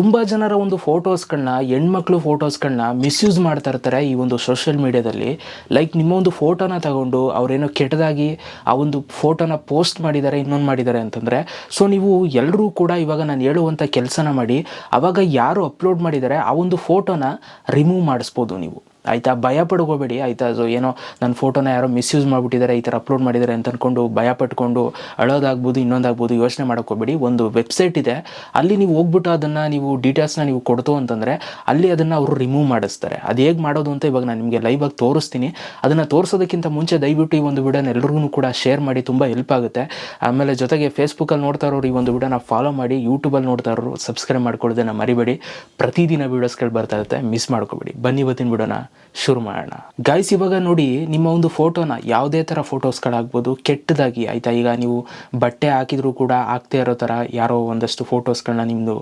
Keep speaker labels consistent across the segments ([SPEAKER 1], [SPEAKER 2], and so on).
[SPEAKER 1] ತುಂಬ ಜನರ ಒಂದು ಫೋಟೋಸ್ಗಳನ್ನ, ಹೆಣ್ಮಕ್ಳು ಫೋಟೋಸ್ಗಳನ್ನ ಮಿಸ್ಯೂಸ್ ಮಾಡ್ತಾ ಇರ್ತಾರೆ ಈ ಒಂದು ಸೋಷಿಯಲ್ ಮೀಡಿಯಾದಲ್ಲಿ. ಲೈಕ್ ನಿಮ್ಮ ಒಂದು ಫೋಟೋನ ತಗೊಂಡು ಅವರೇನೋ ಕೆಟ್ಟದಾಗಿ ಆ ಒಂದು ಫೋಟೋನ ಪೋಸ್ಟ್ ಮಾಡಿದ್ದಾರೆ, ಇನ್ನೊಂದು ಮಾಡಿದ್ದಾರೆ ಅಂತಂದರೆ, ಸೊ ನೀವು ಎಲ್ಲರೂ ಕೂಡ ಇವಾಗ ನಾನು ಹೇಳುವಂಥ ಕೆಲಸನ ಮಾಡಿ, ಅವಾಗ ಯಾರು ಅಪ್ಲೋಡ್ ಮಾಡಿದ್ದಾರೆ ಆ ಒಂದು ಫೋಟೋನ ರಿಮೂವ್ ಮಾಡಿಸ್ಬೋದು ನೀವು. ಆಯಿತಾ ಭಯ ಪಡ್ಕೋಬೇಡಿ ಆಯಿತಾ? ಅದು ಏನೋ ನನ್ನ ಫೋಟೋನ ಯಾರೋ ಮಿಸ್ಯೂಸ್ ಮಾಡಿಬಿಟ್ಟಿದ್ದಾರೆ ಈ ಥರ ಅಪ್ಲೋಡ್ ಮಾಡಿದ್ದಾರೆ ಅಂತ ಅಂದ್ಕೊಂಡು ಭಯ ಪಟ್ಕೊಂಡು ಅಳೋದಾಗ್ಬೋದು, ಇನ್ನೊಂದಾಗ್ಬೋದು ಯೋಚನೆ ಮಾಡೋಕ್ಕೋಬೇಡಿ ಒಂದು ವೆಬ್ಸೈಟ್ ಇದೆ, ಅಲ್ಲಿ ನೀವು ಹೋಗ್ಬಿಟ್ಟು ಅದನ್ನು ನೀವು ಡೀಟೇಲ್ಸ್ನ ನೀವು ಕೊಡ್ತು ಅಂತಂದರೆ ಅಲ್ಲಿ ಅದನ್ನು ಅವರು ರಿಮೂವ್ ಮಾಡಿಸ್ತಾರೆ. ಅದು ಹೇಗೆ ಮಾಡೋದು ಅಂತ ಇವಾಗ ನಾನು ನಿಮಗೆ ಲೈವ್ ಆಗಿ ತೋರಿಸ್ತೀನಿ. ಅದನ್ನು ತೋರಿಸೋದಕ್ಕಿಂತ ಮುಂಚೆ ದಯವಿಟ್ಟು ಈ ಒಂದು ವಿಡಿಯೋನ ಎಲ್ಲರಿಗೂ ಕೂಡ ಶೇರ್ ಮಾಡಿ, ತುಂಬ ಹೆಲ್ಪ್ ಆಗುತ್ತೆ. ಆಮೇಲೆ ಜೊತೆಗೆ ಫೇಸ್ಬುಕ್ಕಲ್ಲಿ ನೋಡ್ತಾ ಇರೋರು ಈ ಒಂದು ವಿಡಿಯೋನ ಫಾಲೋ ಮಾಡಿ ಯೂಟ್ಯೂಬಲ್ಲಿ ನೋಡ್ತಾ ಇರೋರು ಸಬ್ಸ್ಕ್ರೈಬ್ ಮಾಡ್ಕೊಳ್ಳೋದನ್ನು ಮರಿಬೇಡಿ. ಪ್ರತಿದಿನ ವೀಡಿಯೋಸ್ಗಳು ಬರ್ತಾ ಇರುತ್ತೆ ಮಿಸ್ ಮಾಡ್ಕೋಬೇಡಿ. ಬನ್ನಿ ಇವತ್ತಿನ ವಿಡಿಯೋನ. ಶುರು ಮಾಡೋಣ. ಗಾಯ್ಸ್ ಇವಾಗ ನೋಡಿ ನಿಮ್ಮ ಒಂದು ಫೋಟೋನ ಯಾವುದೇ ಥರ ಫೋಟೋಸ್ಗಳಾಗ್ಬೋದು, ಕೆಟ್ಟದಾಗಿ ಆಯಿತಾ? ಈಗ ನೀವು ಬಟ್ಟೆ ಹಾಕಿದರೂ ಕೂಡ ಆಗ್ತಾ ಇರೋ ಥರ ಯಾರೋ ಒಂದಷ್ಟು ಫೋಟೋಸ್ಗಳನ್ನ ನಿಮ್ಮದು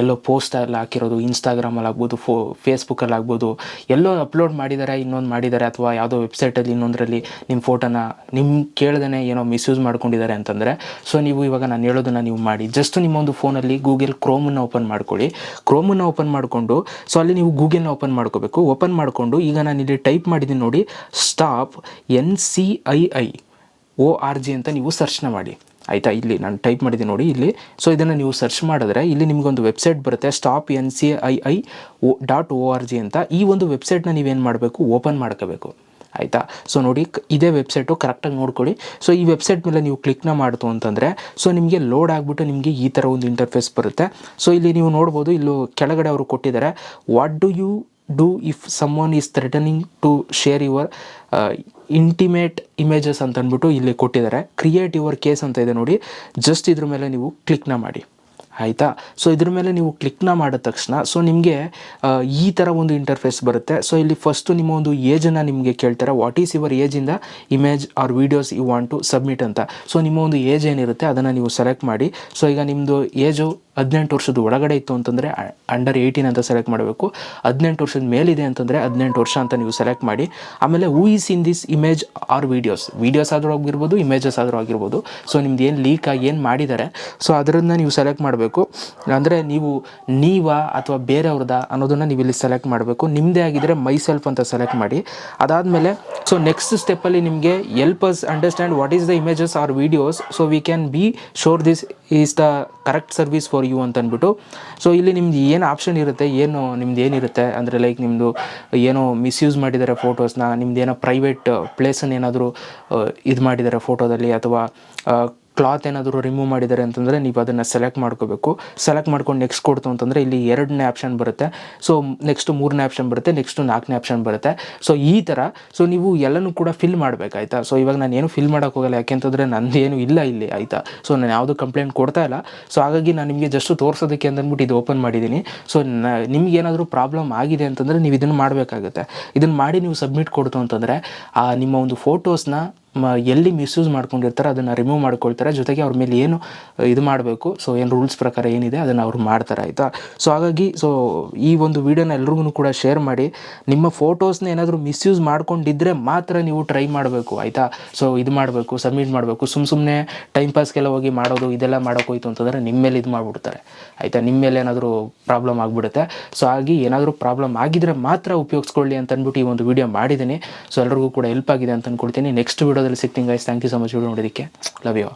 [SPEAKER 1] ಎಲ್ಲೋ ಪೋಸ್ಟ್ ಎಲ್ಲ ಹಾಕಿರೋದು ಇನ್ಸ್ಟಾಗ್ರಾಮಲ್ಲಿ ಆಗ್ಬೋದು, ಫೋ ಫೇಸ್ಬುಕ್ಕಲ್ಲಿ ಆಗ್ಬೋದು, ಎಲ್ಲೋ ಅಪ್ಲೋಡ್ ಮಾಡಿದ್ದಾರೆ ಇನ್ನೊಂದು ಮಾಡಿದ್ದಾರೆ ಅಥವಾ ಯಾವುದೋ ವೆಬ್ಸೈಟಲ್ಲಿ ಇನ್ನೊಂದರಲ್ಲಿ ನಿಮ್ಮ ಫೋಟೋನ ನಿಮ್ಮ ಕೇಳ್ದೇ ಏನೋ ಮಿಸ್ಯೂಸ್ ಮಾಡ್ಕೊಂಡಿದ್ದಾರೆ ಅಂತಂದರೆ ಸೊ ನೀವು ಇವಾಗ ನಾನು ಹೇಳೋದನ್ನು ನೀವು ಮಾಡಿ. ಜಸ್ಟ್ ನಿಮ್ಮ ಒಂದು ಫೋನಲ್ಲಿ ಗೂಗಲ್ ಕ್ರೋಮನ್ನು ಓಪನ್ ಮಾಡ್ಕೊಳ್ಳಿ. ಕ್ರೋಮನ್ನು ಓಪನ್ ಮಾಡಿಕೊಂಡು ಸೊ ಅಲ್ಲಿ ನೀವು ಗೂಗಲ್ನ ಓಪನ್ ಮಾಡ್ಕೋಬೇಕು. ಓಪನ್ ಮಾಡಿಕೊಂಡು ಈಗ ನಾನು ಇಲ್ಲಿ ಟೈಪ್ ಮಾಡಿದ್ದೀನಿ ನೋಡಿ stop N C I I O R G ಅಂತ ನೀವು ಸರ್ಚ್ನ ಮಾಡಿ. ಆಯಿತಾ? ಇಲ್ಲಿ ನಾನು ಟೈಪ್ ಮಾಡಿದ್ದೀನಿ ನೋಡಿ ಇಲ್ಲಿ. ಸೊ ಇದನ್ನು ನೀವು ಸರ್ಚ್ ಮಾಡಿದ್ರೆ ಇಲ್ಲಿ ನಿಮಗೊಂದು ವೆಬ್ಸೈಟ್ ಬರುತ್ತೆ stop N C I I O dot O R G ಅಂತ. ಈ ಒಂದು ವೆಬ್ಸೈಟ್ನ ನೀವೇನು ಮಾಡಬೇಕು? ಓಪನ್ ಮಾಡ್ಕೋಬೇಕು. ಆಯಿತಾ? ಸೊ ನೋಡಿ ಇದೇ ವೆಬ್ಸೈಟು ಕರೆಕ್ಟಾಗಿ ನೋಡ್ಕೊಳ್ಳಿ. ಸೊ ಈ ವೆಬ್ಸೈಟ್ ಮೇಲೆ ನೀವು ಕ್ಲಿಕ್ನ ಮಾಡ್ತು ಅಂತಂದರೆ ಸೊ ನಿಮಗೆ ಲೋಡ್ ಆಗಿಬಿಟ್ಟು ನಿಮಗೆ ಈ ಥರ ಒಂದು ಇಂಟರ್ಫೇಸ್ ಬರುತ್ತೆ. ಸೊ ಇಲ್ಲಿ ನೀವು ನೋಡ್ಬೋದು, ಇಲ್ಲೂ ಕೆಳಗಡೆ ಅವರು ಕೊಟ್ಟಿದ್ದಾರೆ what do you do if some is threatening to share your intimate images ಅಂತ ಅಂದ್ಬಿಟ್ಟು ಇಲ್ಲಿ ಕೊಟ್ಟಿದ್ದಾರೆ. ಕ್ರಿಯೇಟ್ ಯುವರ್ ಕೇಸ್ ಅಂತ ಇದೆ ನೋಡಿ. ಜಸ್ಟ್ ಇದ್ರ ಮೇಲೆ ನೀವು ಕ್ಲಿಕ್ನ ಮಾಡಿ. ಆಯಿತಾ? ಸೊ ಇದ್ರ ಮೇಲೆ ನೀವು ಕ್ಲಿಕ್ನ ಮಾಡಿದ ತಕ್ಷಣ ಸೊ ನಿಮಗೆ ಈ ಥರ ಒಂದು ಇಂಟರ್ಫೇಸ್ ಬರುತ್ತೆ. ಸೊ ಇಲ್ಲಿ ಫಸ್ಟು ನಿಮ್ಮ ಒಂದು ಏಜನ್ನು ನಿಮಗೆ ಕೇಳ್ತಾರೆ. What is your ಏಜಿಂದ image or videos you want to submit ಅಂತ. ಸೊ ನಿಮ್ಮ ಒಂದು ಏಜ್ ಏನಿರುತ್ತೆ ಅದನ್ನು ನೀವು ಸೆಲೆಕ್ಟ್ ಮಾಡಿ. ಸೊ ಈಗ ನಿಮ್ಮದು ಏಜು ಹದಿನೆಂಟು ವರ್ಷದ ಒಳಗಡೆ ಇತ್ತು ಅಂತಂದರೆ ಅಂಡರ್ ಏಯ್ಟೀನ್ ಅಂತ ಸೆಲೆಕ್ಟ್ ಮಾಡಬೇಕು. ಹದಿನೆಂಟು ವರ್ಷದ ಮೇಲಿದೆ ಅಂತಂದರೆ ಹದಿನೆಂಟು ವರ್ಷ ಅಂತ ನೀವು ಸೆಲೆಕ್ಟ್ ಮಾಡಿ. ಆಮೇಲೆ who is in this image or videos videos ಆದರೂ ಆಗಿರ್ಬೋದು ಇಮೇಜಸ್ ಆದರೂ ಆಗಿರ್ಬೋದು. ಸೊ ನಿಮ್ದು ಏನು ಲೀಕ್ ಆಗಿ ಏನು ಮಾಡಿದ್ದಾರೆ ಸೊ ಅದರನ್ನ ನೀವು ಸೆಲೆಕ್ಟ್ ಮಾಡಬೇಕು. ಅಂದರೆ ನೀವು ನೀವಾ ಅಥವಾ ಬೇರೆಯವ್ರದ ಅನ್ನೋದನ್ನು ನೀವು ಇಲ್ಲಿ ಸೆಲೆಕ್ಟ್ ಮಾಡಬೇಕು. ನಿಮ್ಮದೇ ಆಗಿದ್ದರೆ ಮೈ ಸೆಲ್ಫ್ ಅಂತ ಸೆಲೆಕ್ಟ್ ಮಾಡಿ. ಅದಾದಮೇಲೆ ಸೊ ನೆಕ್ಸ್ಟ್ ಸ್ಟೆಪ್ಪಲ್ಲಿ ನಿಮಗೆ help us understand what is the images or videos so we can be sure this is the correct service for you ಅಂತ ಅಂದ್ಬಿಟ್ಟು ಸೊ ಇಲ್ಲಿ ನಿಮ್ದು ಏನು ಆಪ್ಷನ್ ಇರುತ್ತೆ? ಏನು ನಿಮ್ದು ಏನಿರುತ್ತೆ ಅಂದರೆ ಲೈಕ್ ನಿಮ್ಮದು ಏನೋ ಮಿಸ್ಯೂಸ್ ಮಾಡಿದ್ದಾರೆ ಫೋಟೋಸ್ನ ನಿಮ್ದು ಏನೋ ಪ್ರೈವೇಟ್ ಪ್ಲೇಸನ್ನು ಏನಾದರೂ ಇದು ಮಾಡಿದ್ದಾರೆ ಫೋಟೋದಲ್ಲಿ ಅಥವಾ ಕ್ಲಾತ್ ಏನಾದರೂ ರಿಮೂವ್ ಮಾಡಿದ್ದಾರೆ ಅಂತಂದರೆ ನೀವು ಅದನ್ನು ಸೆಲೆಕ್ಟ್ ಮಾಡ್ಕೋಬೇಕು. ಸೆಲೆಕ್ಟ್ ಮಾಡ್ಕೊಂಡು ನೆಕ್ಸ್ಟ್ ಕೊಡ್ತು ಅಂತಂದರೆ ಇಲ್ಲಿ ಎರಡನೇ ಆಪ್ಷನ್ ಬರುತ್ತೆ. ಸೊ ನೆಕ್ಸ್ಟ್ ಮೂರನೇ ಆಪ್ಷನ್ ಬರುತ್ತೆ ನೆಕ್ಸ್ಟ್ ನಾಲ್ಕನೇ ಆಪ್ಷನ್ ಬರುತ್ತೆ. ಸೊ ಈ ಥರ ಸೊ ನೀವು ಎಲ್ಲನೂ ಕೂಡ ಫಿಲ್ ಮಾಡಬೇಕಾಯ್ತಾ? ಸೊ ಇವಾಗ ನಾನು ಏನು ಫಿಲ್ ಮಾಡೋಕೆ ಹೋಗಲ್ಲ ಯಾಕೆಂತಂದರೆ ಏನು ಇಲ್ಲ ಇಲ್ಲಿ, ಆಯಿತಾ? ಸೊ ನಾನು ಯಾವುದು ಕಂಪ್ಲೇಂಟ್ ಕೊಡ್ತಾ ಇಲ್ಲ. ಸೊ ಹಾಗಾಗಿ ನಾನು ನಿಮಗೆ ಜಸ್ಟ್ ತೋರಿಸೋದಕ್ಕೆ ಅಂತಂದ್ಬಿಟ್ಟು ಇದು ಓಪನ್ ಮಾಡಿದ್ದೀನಿ ಸೊ ನಿಮ್ಗೆ ಏನಾದರೂ ಪ್ರಾಬ್ಲಮ್ ಆಗಿದೆ ಅಂತಂದರೆ ನೀವು ಇದನ್ನು ಮಾಡಬೇಕಾಗುತ್ತೆ. ಇದನ್ನು ಮಾಡಿ ನೀವು ಸಬ್ಮಿಟ್ ಕೊಡ್ತು ಅಂತಂದರೆ ನಿಮ್ಮ ಒಂದು ಫೋಟೋಸ್ನ ಎಲ್ಲಿ ಮಿಸ್ಯೂಸ್ ಮಾಡ್ಕೊಂಡಿರ್ತಾರೆ ಅದನ್ನು ರಿಮೂವ್ ಮಾಡ್ಕೊಳ್ತಾರೆ. ಜೊತೆಗೆ ಅವ್ರ ಮೇಲೆ ಏನು ಇದು ಮಾಡಬೇಕು. ಸೊ, ಏನು ರೂಲ್ಸ್ ಪ್ರಕಾರ ಏನಿದೆ ಅದನ್ನು ಅವ್ರು ಮಾಡ್ತಾರೆ, ಆಯಿತಾ? ಸೊ, ಹಾಗಾಗಿ, ಸೊ, ಈ ಒಂದು ವಿಡಿಯೋನ ಎಲ್ರಿಗೂ ಕೂಡ ಶೇರ್ ಮಾಡಿ. ನಿಮ್ಮ ಫೋಟೋಸ್ನ ಏನಾದರೂ ಮಿಸ್ಯೂಸ್ ಮಾಡ್ಕೊಂಡಿದ್ದರೆ ಮಾತ್ರ ನೀವು ಟ್ರೈ ಮಾಡಬೇಕು, ಆಯಿತಾ? ಸೊ, ಇದು ಮಾಡಬೇಕು, ಸಬ್ಮಿಟ್ ಮಾಡಬೇಕು. ಸುಮ್ಮ ಸುಮ್ಮನೆ ಟೈಮ್ ಪಾಸ್ಗೆಲ್ಲ ಹೋಗಿ ಮಾಡೋದು, ಇದೆಲ್ಲ ಮಾಡೋಕ್ಕೋಯ್ತು ಅಂತಂದರೆ ನಿಮ್ಮ ಮೇಲೆ ಇದು ಮಾಡಿಬಿಡ್ತಾರೆ, ಆಯಿತಾ? ನಿಮ್ಮ ಮೇಲೆ ಏನಾದರೂ ಪ್ರಾಬ್ಲಮ್ ಆಗಿಬಿಡುತ್ತೆ. ಸೊ, ಹಾಗೆ ಏನಾದರೂ ಪ್ರಾಬ್ಲಮ್ ಆಗಿದ್ರೆ ಮಾತ್ರ ಉಪಯೋಗಿಸ್ಕೊಳ್ಳಿ ಅಂತ ಅಂದ್ಬಿಟ್ಟು ಈ ಒಂದು ವಿಡಿಯೋ ಮಾಡಿದ್ದೀನಿ. ಸೊ, ಎಲ್ರಿಗೂ ಕೂಡ ಹೆಲ್ಪ್ ಆಗಿದೆ ಅಂತ ಅಂದ್ಕೊಳ್ತೀನಿ ನೆಕ್ಸ್ಟ್ ವಿಡಿಯೋದಲ್ಲಿ ಸಿಗ್ತೀನಿ guys thank you so much video ನೋಡೋದಕ್ಕೆ ಲವ್ ಯು